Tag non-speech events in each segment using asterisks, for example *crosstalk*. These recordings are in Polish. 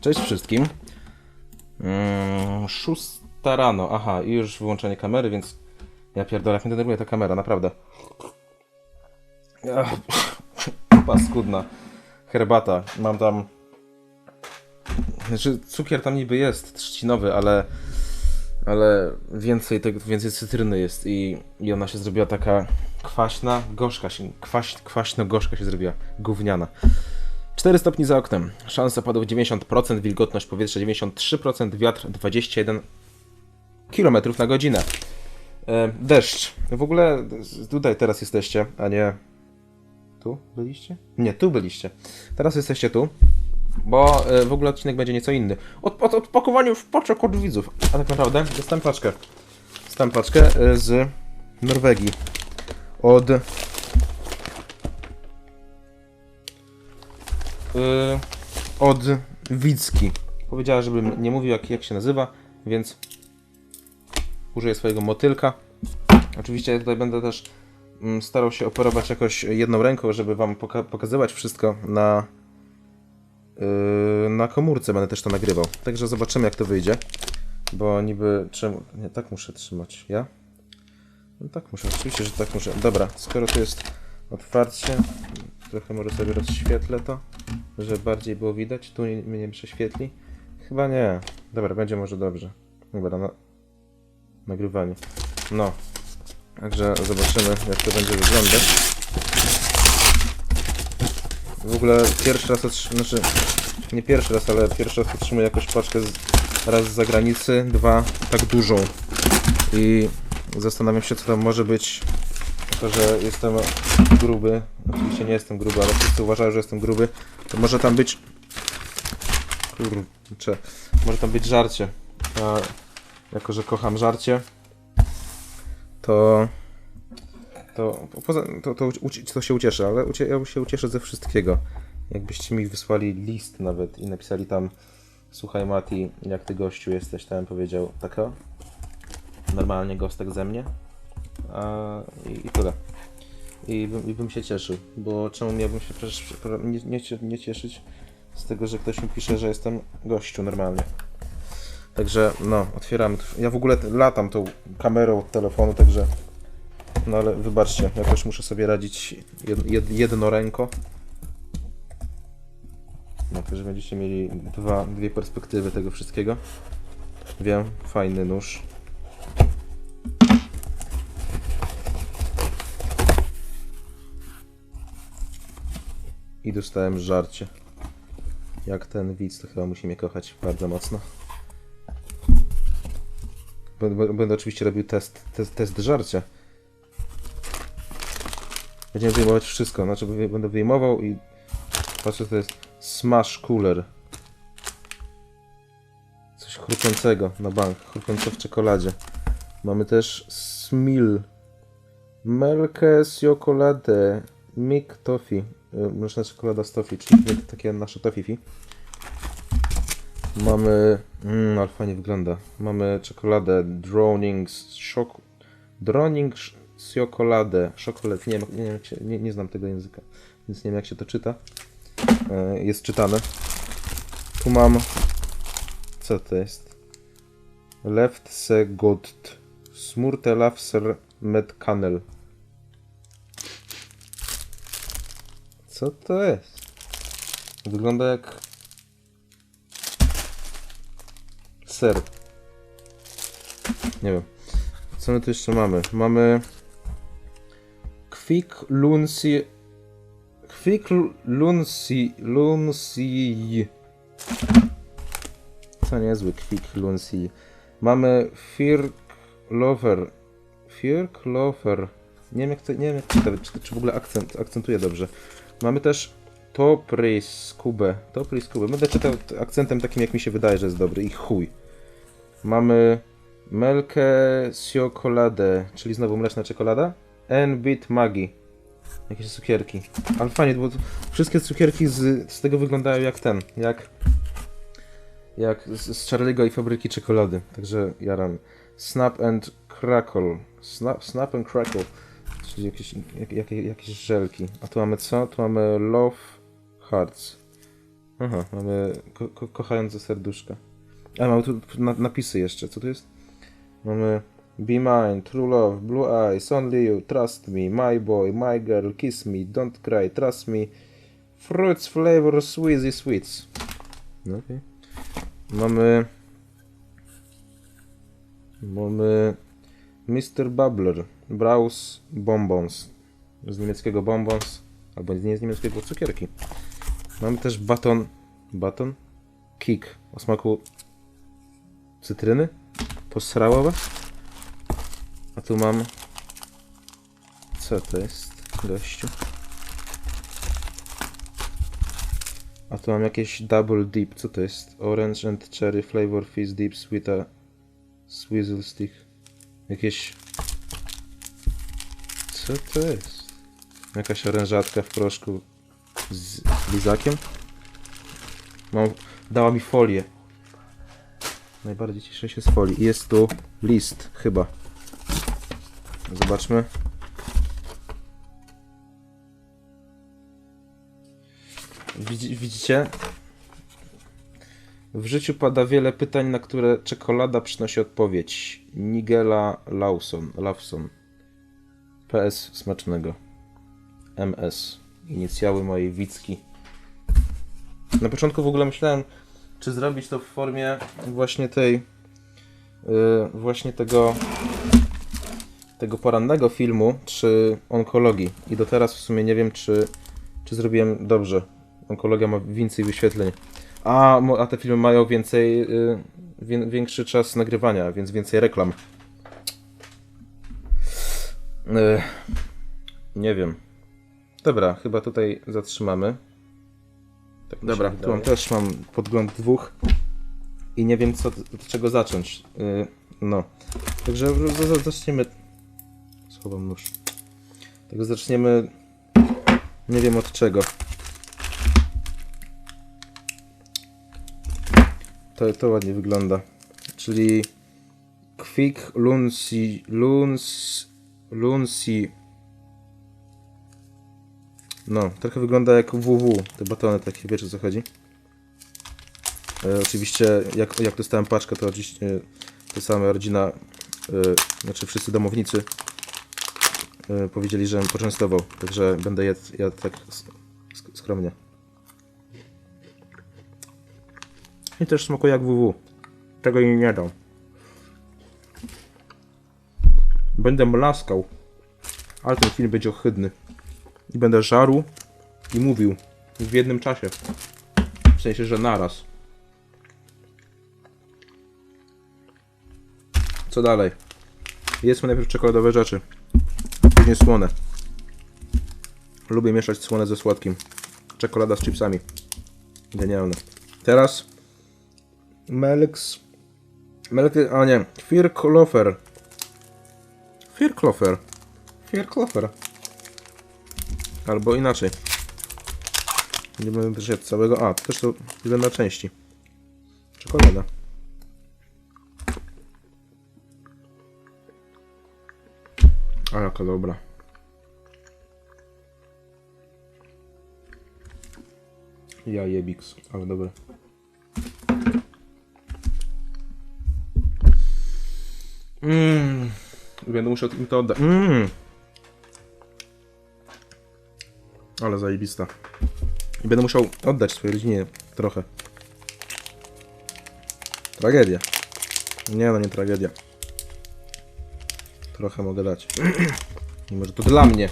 Cześć wszystkim. Mm, szósta rano. Aha, i już wyłączenie kamery, więc ja pierdolę, jak mnie denerwuje ta kamera, naprawdę. Ach, Paskudna. Herbata. Mam tam... Znaczy, cukier tam niby jest, trzcinowy, ale... Ale więcej tego, więcej cytryny jest i, i ona się zrobiła taka kwaśna, gorzka się, kwaś, kwaśno-gorzka się zrobiła, gówniana. 4 stopni za oknem, szansa opadów 90%, wilgotność powietrza 93%, wiatr 21 km na godzinę. E, deszcz. W ogóle tutaj teraz jesteście, a nie... Tu byliście? Nie, tu byliście. Teraz jesteście tu, bo e, w ogóle odcinek będzie nieco inny. Od, od, odpakowaniu w paczek od widzów. A tak naprawdę dostałem paczkę. Dostałem paczkę e, z Norwegii. Od... od Wicki. Powiedziała, żebym nie mówił jak, jak się nazywa, więc użyję swojego motylka. Oczywiście ja tutaj będę też mm, starał się operować jakoś jedną ręką, żeby wam poka pokazywać wszystko na yy, na komórce będę też to nagrywał. Także zobaczymy jak to wyjdzie. Bo niby czemu. Nie, tak muszę trzymać. Ja? No tak muszę, oczywiście, że tak muszę. Dobra, skoro to jest otwarcie, trochę może sobie rozświetlę to, żeby bardziej było widać. Tu nie- mnie nie prześwietli. Chyba nie. Dobra, będzie może dobrze. Dobra, no. Nagrywanie. No. Także zobaczymy, jak to będzie wyglądać. W ogóle pierwszy raz otrzymuję, znaczy nie pierwszy raz, ale pierwszy raz otrzymuję jakąś paczkę z, raz z zagranicy, dwa tak dużą. I zastanawiam się, co tam może być. To, że jestem gruby. Oczywiście nie jestem gruby, ale wszyscy uważają, że jestem gruby. To może tam być. Kurczę. Może tam być żarcie. A jako, że kocham żarcie, to. To, poza, to, to, to się ucieszę, ale ucie, ja się ucieszę ze wszystkiego. Jakbyście mi wysłali list nawet i napisali tam Słuchaj Mati, jak ty gościu jesteś, bym powiedział taka normalnie gostek ze mnie a, i, i tyle. I bym, I bym się cieszył, bo czemu miałbym się przecież nie, nie, nie cieszyć z tego, że ktoś mi pisze, że jestem gościu normalnie. Także no, otwieramy. Ja w ogóle latam tą kamerą od telefonu, także no ale wybaczcie, jakoś muszę sobie radzić jed, jed, jednoręko. No, to, że będziecie mieli dwa, dwie perspektywy tego wszystkiego. Wiem, fajny nóż. I dostałem żarcie. Jak ten widz, to chyba musi mnie kochać bardzo mocno. Będę, oczywiście robił test, test, test żarcia. Będziemy wyjmować wszystko, znaczy będę wyjmował i patrzę, to jest Smash Cooler. Coś chrupiącego na bank, chrupiące w czekoladzie. Mamy też Smil. Melkę z czekoladę. Toffee. Y, Mleczna czekolada z toffee, czyli takie nasze toffee. Mamy... Mmm, ale fajnie wygląda. Mamy czekoladę Drowning z szok... Drowning sz- z czekoladę. Szokolad. Nie, nie, nie, nie znam tego języka, więc nie wiem jak się to czyta. E, Jest czytane. Tu mam... Co to jest? Left se gott. Smurte lafser med kanel. Co to jest? Wygląda jak... Ser. Nie wiem. Co my tu jeszcze mamy? Mamy... Quick Lunsi... Quick Lunsi... Lunsi... Co niezły Quick Lunsi. Mamy Firk Lover. Firk Lover. Nie wiem jak to, nie wiem jak czytać, czy, czy w ogóle akcent, akcentuje dobrze. Mamy też Topris Kubę. Topris Kubę. Będę czytał akcentem takim jak mi się wydaje, że jest dobry i chuj. Mamy Melkę Siokoladę, czyli znowu mleczna czekolada. N-Bit Magi. Jakieś cukierki. Ale fajnie, bo wszystkie cukierki z, z tego wyglądają jak ten, jak jak z, z Charlie'ego i fabryki czekolady. Także jaram. Snap and Crackle. Snap, snap and Crackle. Jakieś, jak, jak, jakieś żelki. A tu mamy co? Tu mamy Love Hearts. Aha, mamy ko ko kochające serduszka. A, mamy tu na napisy jeszcze. Co tu jest? Mamy Be mine, true love, blue eyes, only you, trust me, my boy, my girl, kiss me, don't cry, trust me, fruits, flavor, sweezy sweets. No okej. Mamy... Mamy... Mr. Bubbler, Browse Bonbons. Z niemieckiego bonbons, albo nie z niemieckiego cukierki. Mamy też baton... Baton? Kick o smaku cytryny? Posrało was? A tu mam... Co to jest, gościu? A tu mam jakieś double dip. Co to jest? Orange and cherry flavor fizz dip sweet swizzle stick. Jakieś... Co to jest? Jakaś orężatka w proszku z lizakiem? Mam... Dała mi folię. Najbardziej cieszę się z folii. Jest tu list, chyba. Zobaczmy. Widzi, widzicie? W życiu pada wiele pytań, na które czekolada przynosi odpowiedź. Nigela Lawson. Lawson. PS smacznego. MS. Inicjały mojej Wicki. Na początku w ogóle myślałem, czy zrobić to w formie właśnie tej, yy, właśnie tego, tego porannego filmu, czy onkologii. I do teraz w sumie nie wiem, czy, czy zrobiłem dobrze. Onkologia ma więcej wyświetleń. A, a te filmy mają więcej, yy, wię- większy czas nagrywania, więc więcej reklam. Yy, nie wiem. Dobra, chyba tutaj zatrzymamy. Tak Dobra, tu mam, też mam podgląd dwóch i nie wiem co, od czego zacząć. Yy, no, także zaczniemy. Schowam nóż. Także zaczniemy. Nie wiem od czego. To, to ładnie wygląda. Czyli Quick Lunsi Luns Lunsi no, trochę wygląda jak WW, te batony takie, wiecie o co chodzi? E, oczywiście, jak, jak dostałem paczkę, to oczywiście e, ta sama rodzina, e, znaczy wszyscy domownicy e, powiedzieli, że poczęstował, także będę jadł, jadł tak skromnie. I też smakuje jak WW. Tego nie dam. Będę mlaskał, ale ten film będzie ohydny. I będę żarł i mówił w jednym czasie. W sensie, że naraz. Co dalej? Jedzmy najpierw czekoladowe rzeczy. Później słone. Lubię mieszać słone ze słodkim. Czekolada z chipsami. Genialne. Teraz Melks. Melk. A nie. Firklofer. Firklofer. Firklofer. Albo inaczej. Nie będę też jadł całego. A, to też to tyle na części. Czekolada. A jaka dobra. Ja jebiks, ale dobre. Mmm. Będę musiał im to oddać. Mmm. Ale zajebista. I będę musiał oddać swojej rodzinie trochę. Tragedia. Nie no, nie tragedia. Trochę mogę dać. *clears throat* Może to dla mnie.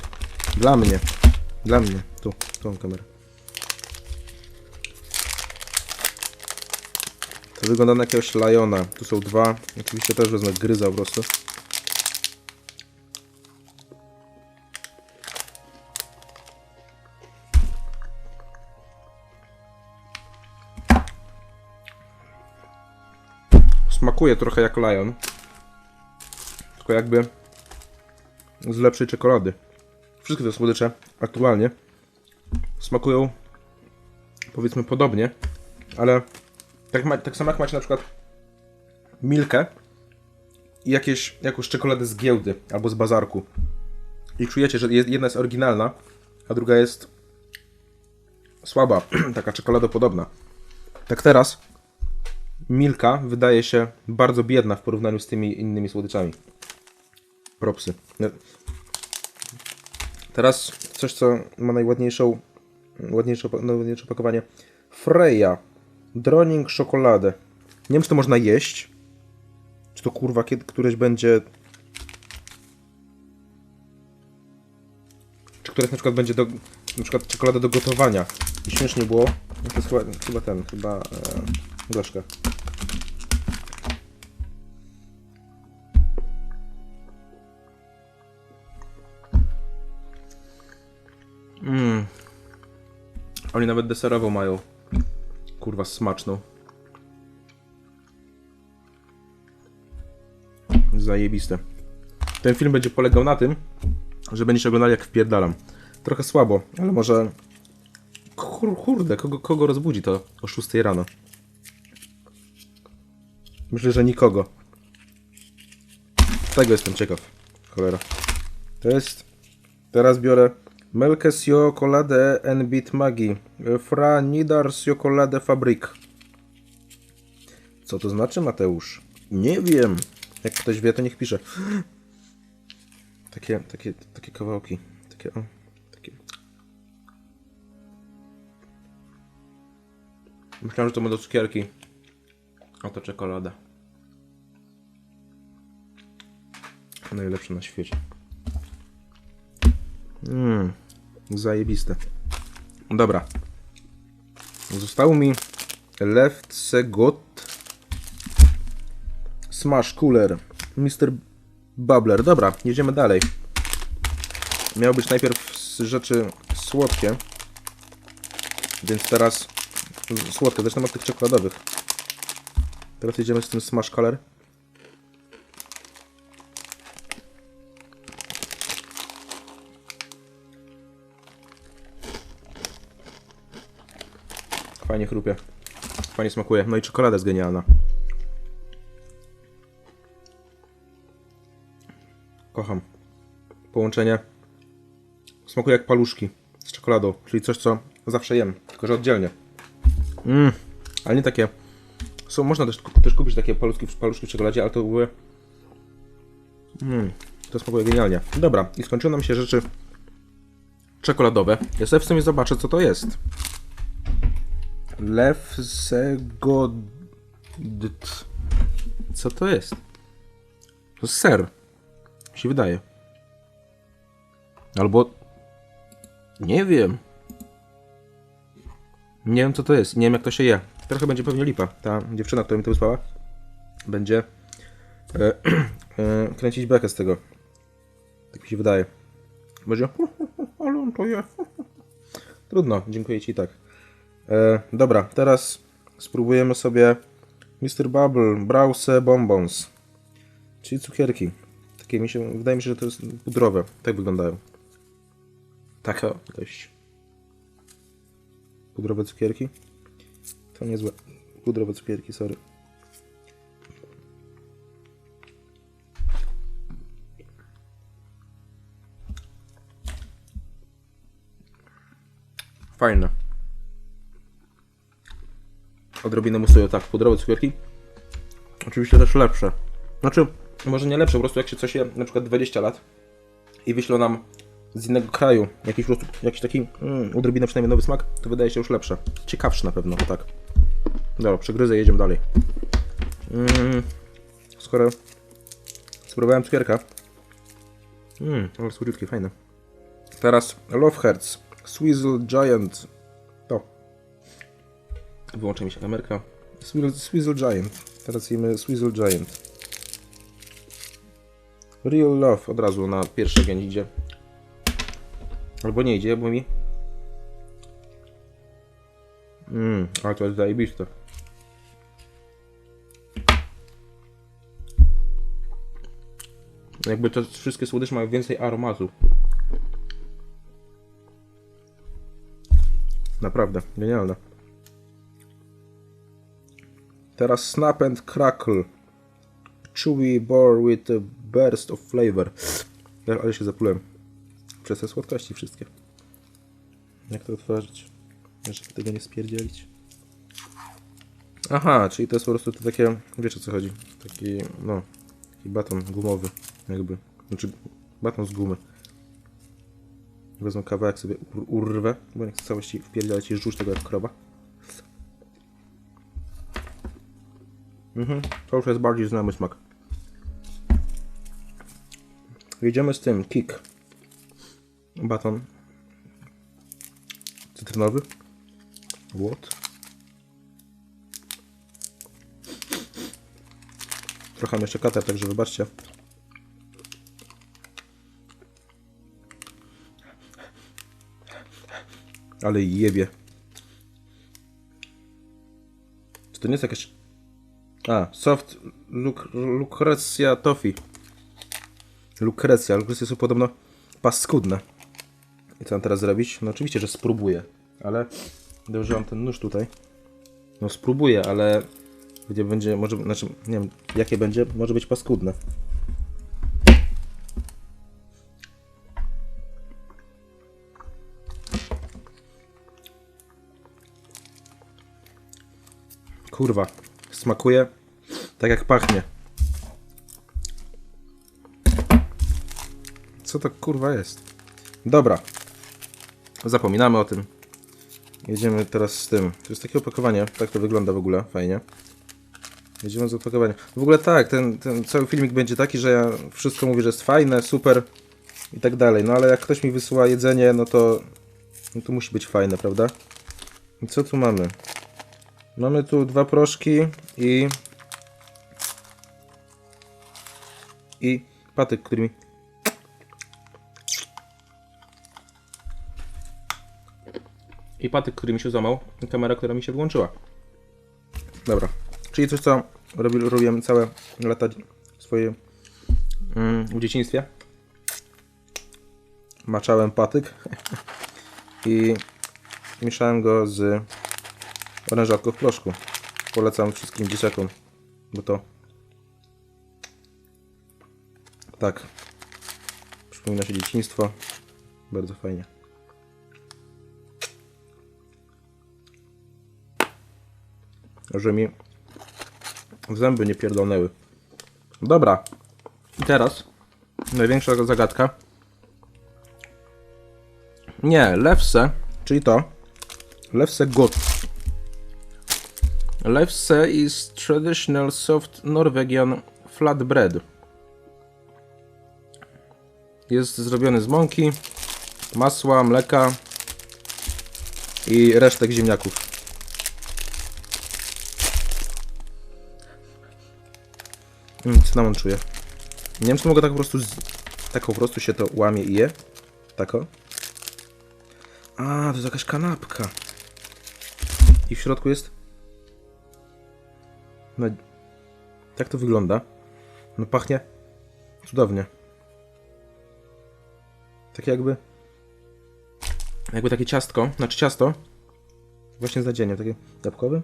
Dla mnie. Dla mnie. Tu, mam kamerę. To wygląda na jakiegoś Liona. Tu są dwa. Oczywiście też wezmę gryza po prostu. Smakuje trochę jak Lion. Tylko jakby z lepszej czekolady. Wszystkie te słodycze aktualnie smakują powiedzmy podobnie, ale tak, ma, tak samo jak macie na przykład Milkę i jakieś, jakąś czekoladę z giełdy albo z bazarku i czujecie, że jedna jest oryginalna, a druga jest słaba, *clears throat* taka czekoladopodobna. Tak teraz Milka wydaje się bardzo biedna w porównaniu z tymi innymi słodyczami. Propsy. No. Teraz coś, co ma najładniejszą, ładniejsze, najładniejsze opakowanie. Freya. Droning czekoladę. Nie wiem, czy to można jeść. Czy to kurwa kiedy któreś będzie. Czy któreś na przykład będzie do. Na przykład czekolada do gotowania. I śmiesznie było. No to jest chyba, chyba ten, chyba. E. Nawet deserową mają. Kurwa, smaczną. Zajebiste. Ten film będzie polegał na tym, że będziecie oglądali jak wpierdalam. Trochę słabo, ale może... Kur, kurde, kogo, kogo rozbudzi to o 6 rano? Myślę, że nikogo. Tego jestem ciekaw. Cholera. To jest... Teraz biorę Melkę z Jokolade en Bit Magi. Fra Nidar z Jokolade Fabrik. Co to znaczy, Mateusz? Nie wiem. Jak ktoś wie, to niech pisze. Takie, takie, takie kawałki. Takie, o, takie. Myślałem, że to będą cukierki. A to czekolada. Najlepsze na świecie. Mmm, zajebiste. Dobra. Zostało mi Left Segot Smash Cooler Mr. Bubbler. Dobra, jedziemy dalej. Miało być najpierw rzeczy słodkie. Więc teraz słodkie, zresztą od tych czekoladowych. Teraz jedziemy z tym Smash Color. Fajnie chrupie. Fajnie smakuje. No i czekolada jest genialna. Kocham. Połączenie smakuje jak paluszki z czekoladą, czyli coś, co zawsze jem, tylko że oddzielnie. Mmm, ale nie takie. Są, można też, też kupić takie paluszki, paluszki w czekoladzie, ale to były. Mmm, to smakuje genialnie. Dobra, i skończyły nam się rzeczy czekoladowe. Ja sobie w sumie zobaczę, co to jest. Lew Zegod... Co to jest? To ser. Się wydaje. Albo... Nie wiem. Nie wiem co to jest. Nie wiem jak to się je. Trochę będzie pewnie lipa. Ta dziewczyna, która mi to wysłała, będzie e, *clears throat* e, kręcić bekę z tego. Tak mi się wydaje. Będzie... *laughs* Ale on to je. *laughs* Trudno. Dziękuję ci i tak. E, dobra, teraz spróbujemy sobie Mr. Bubble Brause Bonbons. Czyli cukierki. Takie mi się, wydaje mi się, że to jest pudrowe. Tak wyglądają. Tak, o, dość. Pudrowe cukierki. To niezłe. Pudrowe cukierki, sorry. Odrobinę musują, tak, pudrowe cukierki. Oczywiście też lepsze. Znaczy, może nie lepsze, po prostu jak się coś je na przykład 20 lat i wyślą nam z innego kraju jakiś, jakiś taki mm, odrobinę przynajmniej nowy smak, to wydaje się już lepsze. Ciekawszy na pewno, tak. Dobra, przegryzę, jedziemy dalej. Mm, skoro spróbowałem cukierka. Mmm, ale słodziutkie, fajne. Teraz Love Hearts, Swizzle Giant. To. Wyłączy mi się kamerka. Swizzle, Swizzle Giant. Teraz jemy Swizzle Giant. Real Love od razu na pierwszy ogień idzie. Albo nie idzie, bo mi... Mmm, ale to jest zajebiste. Jakby te wszystkie słodycze mają więcej aromatu. Naprawdę, genialne. Teraz Snap and Crackle. Chewy bore with a burst of flavor. Ja- Ale się zaplułem. Przez te słodkości wszystkie. Jak to otworzyć? żeby tego nie spierdzielić. Aha, czyli to jest po prostu to takie, wiesz o co chodzi, taki, no, taki baton gumowy, jakby, znaczy baton z gumy. Wezmę kawałek sobie ur- urwę, bo nie chcę całości wpierdzielać i żuć tego jak kroba. Mhm, to już jest bardziej znajomy smak. Jedziemy z tym, kick. Baton. Cytrynowy. What? Trochę mam jeszcze także wybaczcie. Ale jebie. Czy to nie jest jakaś... A, soft luk lukrecja toffee. Lukrecja. Lukrecje są podobno paskudne. I co mam teraz zrobić? No oczywiście, że spróbuję. Ale dobrze mam ten nóż tutaj. No spróbuję, ale gdzie będzie, może, znaczy, nie wiem, jakie będzie, może być paskudne. Kurwa, smakuje tak jak pachnie. Co to kurwa jest? Dobra. Zapominamy o tym. Jedziemy teraz z tym. To jest takie opakowanie. Tak to wygląda w ogóle. Fajnie. Jedziemy z opakowania. W ogóle tak, ten, ten cały filmik będzie taki, że ja wszystko mówię, że jest fajne, super i tak dalej. No ale jak ktoś mi wysyła jedzenie, no to, no to musi być fajne, prawda? I co tu mamy? Mamy tu dwa proszki i... I patyk, którymi... I patyk, który mi się złamał, i kamera, która mi się wyłączyła. Dobra. Czyli coś, co robi, robiłem całe lata swoje mm, w dzieciństwie. Maczałem patyk *laughs* i mieszałem go z orężatką w proszku. Polecam wszystkim dzieciakom, bo to tak przypomina się dzieciństwo. Bardzo fajnie. Że mi zęby nie pierdolnęły. Dobra. I teraz największa zagadka. Nie, lefse, czyli to. Lefse got. Lefse is traditional soft Norwegian flatbread. Jest zrobiony z mąki, masła, mleka i resztek ziemniaków. Mm, cynamon czuję. Nie wiem, czy mogę tak po prostu. Z... Tak po prostu się to łamie i je. Tako. A, to jest jakaś kanapka. I w środku jest. No. Tak to wygląda. No pachnie. Cudownie. Tak jakby. Jakby takie ciastko. Znaczy ciasto. Właśnie z nadzieniem. Takie jabłkowe.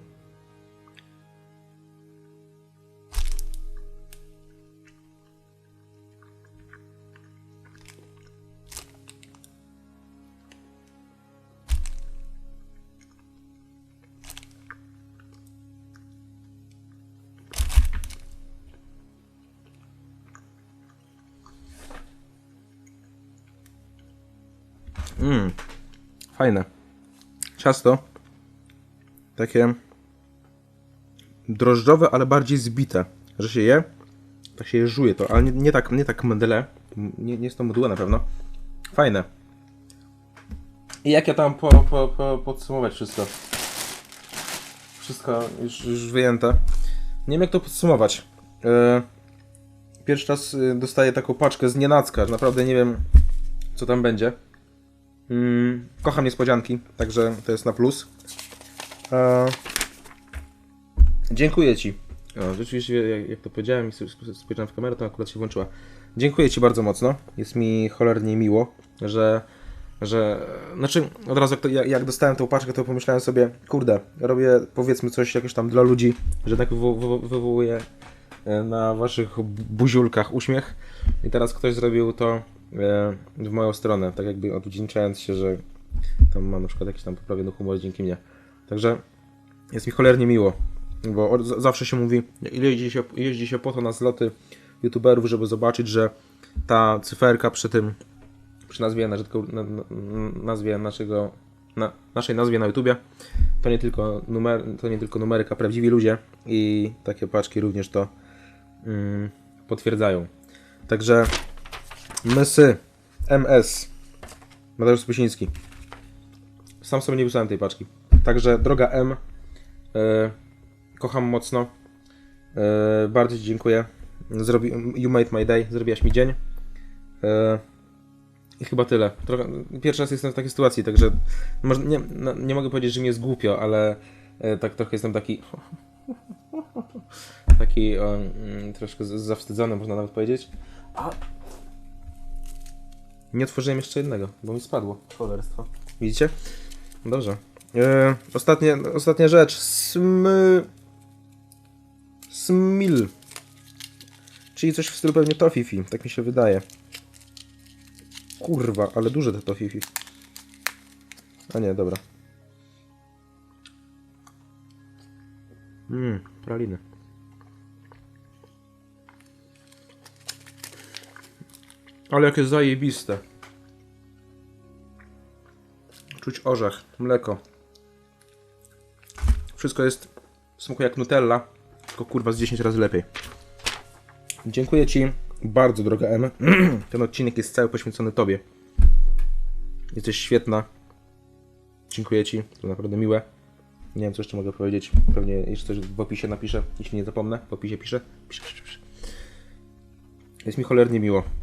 Mmm, fajne. Ciasto. Takie drożdżowe, ale bardziej zbite. Że się je, tak się je żuje to, ale nie, nie tak, nie tak mdle. Nie, nie jest to mdłe na pewno. Fajne. I jak ja tam po, po, po, podsumować wszystko? Wszystko już, już wyjęte. Nie wiem jak to podsumować. E, Pierwszy raz y, dostaję taką paczkę z nienacka, naprawdę nie wiem co tam będzie. Mm, kocham niespodzianki, także to jest na plus. E, dziękuję Ci. O, rzeczywiście, jak, jak to powiedziałem i sp- sp- spojrzałem w kamerę, to akurat się włączyła. Dziękuję Ci bardzo mocno. Jest mi cholernie miło, że. że znaczy, od razu jak, to, jak, jak dostałem tą paczkę, to pomyślałem sobie, kurde, robię powiedzmy coś jakoś tam dla ludzi, że tak wywo- wywo- wywołuję e, na Waszych bu- buziulkach uśmiech. I teraz ktoś zrobił to w moją stronę, tak jakby odwdzięczając się, że tam ma na przykład jakiś tam poprawiony humor dzięki mnie. Także jest mi cholernie miło, bo zawsze się mówi, jeździ się, jeździ się po to na zloty youtuberów, żeby zobaczyć, że ta cyferka przy tym, przy nazwie, na, na, na, nazwie naszego, na, naszej nazwie na YouTubie, to nie tylko numer, to nie tylko numeryka, prawdziwi ludzie i takie paczki również to mm, potwierdzają. Także Mysy MS Mateusz Spusiński. Sam sobie nie wysłałem tej paczki. Także droga M, e, kocham mocno. E, bardzo Ci dziękuję. Zrobi, you made my day, zrobiłaś mi dzień. E, I chyba tyle. Trochę, pierwszy raz jestem w takiej sytuacji, także może, nie, no, nie mogę powiedzieć, że mi jest głupio, ale e, tak trochę jestem taki *laughs* taki mm, troszkę zawstydzony, można nawet powiedzieć. A nie otworzyłem jeszcze jednego, bo mi spadło. Cholerstwo. Widzicie? Dobrze. E, ostatnie, ostatnia rzecz. Sm... Smil. Czyli coś w stylu pewnie Tofifi, tak mi się wydaje. Kurwa, ale duże te Tofifi. A nie, dobra. Mmm, praliny. Ale jakie zajebiste. Czuć orzech, mleko. Wszystko jest smakuje jak Nutella, tylko kurwa z 10 razy lepiej. Dziękuję Ci bardzo, droga M. *clears throat* Ten odcinek jest cały poświęcony Tobie. Jesteś świetna. Dziękuję Ci, to naprawdę miłe. Nie wiem, co jeszcze mogę powiedzieć. Pewnie jeszcze coś w opisie napiszę, jeśli nie zapomnę. W opisie piszę, piszę. Jest mi cholernie miło.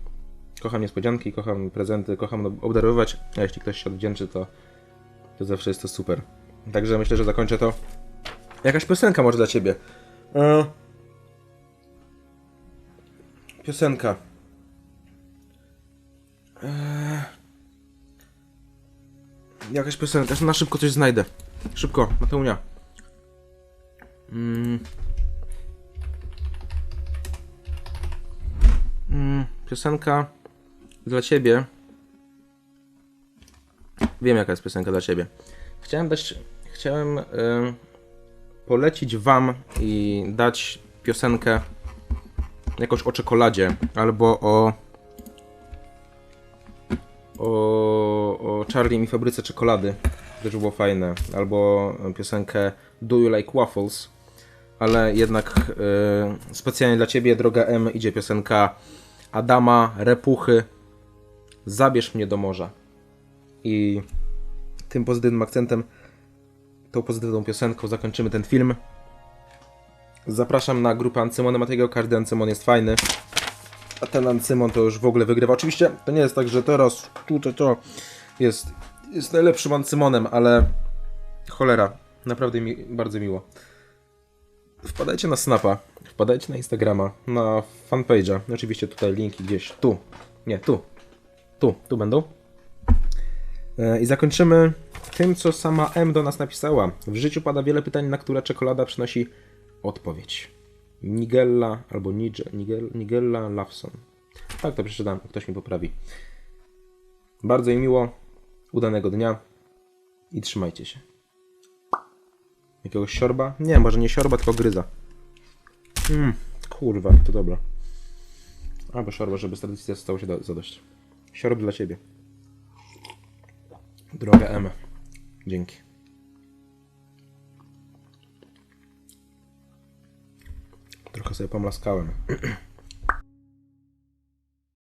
Kocham niespodzianki, kocham prezenty, kocham obdarowywać, a jeśli ktoś się odwdzięczy, to, to zawsze jest to super. Także myślę, że zakończę to. Jakaś piosenka może dla Ciebie. E... Piosenka. E... Jakaś piosenka, na szybko coś znajdę. Szybko, Mateunia. Mm. Mm, piosenka dla ciebie. Wiem, jaka jest piosenka dla ciebie. Chciałem dać. Chciałem y, polecić wam i dać piosenkę jakoś o czekoladzie albo o. O, o Charlie fabryce czekolady. Też było fajne. Albo piosenkę Do You Like Waffles. Ale jednak y, specjalnie dla ciebie, droga M, idzie piosenka Adama Repuchy Zabierz mnie do morza. I tym pozytywnym akcentem, tą pozytywną piosenką zakończymy ten film. Zapraszam na grupę Ancymona Matego. Każdy Ancymon jest fajny. A ten Ancymon to już w ogóle wygrywa. Oczywiście to nie jest tak, że teraz tu to, to jest, jest najlepszym Ancymonem, ale cholera, naprawdę mi bardzo miło. Wpadajcie na Snapa, wpadajcie na Instagrama, na fanpage'a. Oczywiście tutaj linki gdzieś tu. Nie, tu. Tu, tu będą. E, I zakończymy tym, co sama M do nas napisała. W życiu pada wiele pytań, na które czekolada przynosi odpowiedź. Nigella albo Nige, Nigel, Nigella Lawson. Tak to przeczytam, ktoś mi poprawi. Bardzo mi miło, udanego dnia i trzymajcie się. Jakiegoś siorba? Nie, może nie siorba, tylko gryza. Mm, kurwa, to dobra. Albo siorba, żeby z tradycji stało się do, zadość. Siorb dla ciebie. Droga M. Dzięki. Trochę sobie pomlaskałem. *clears throat*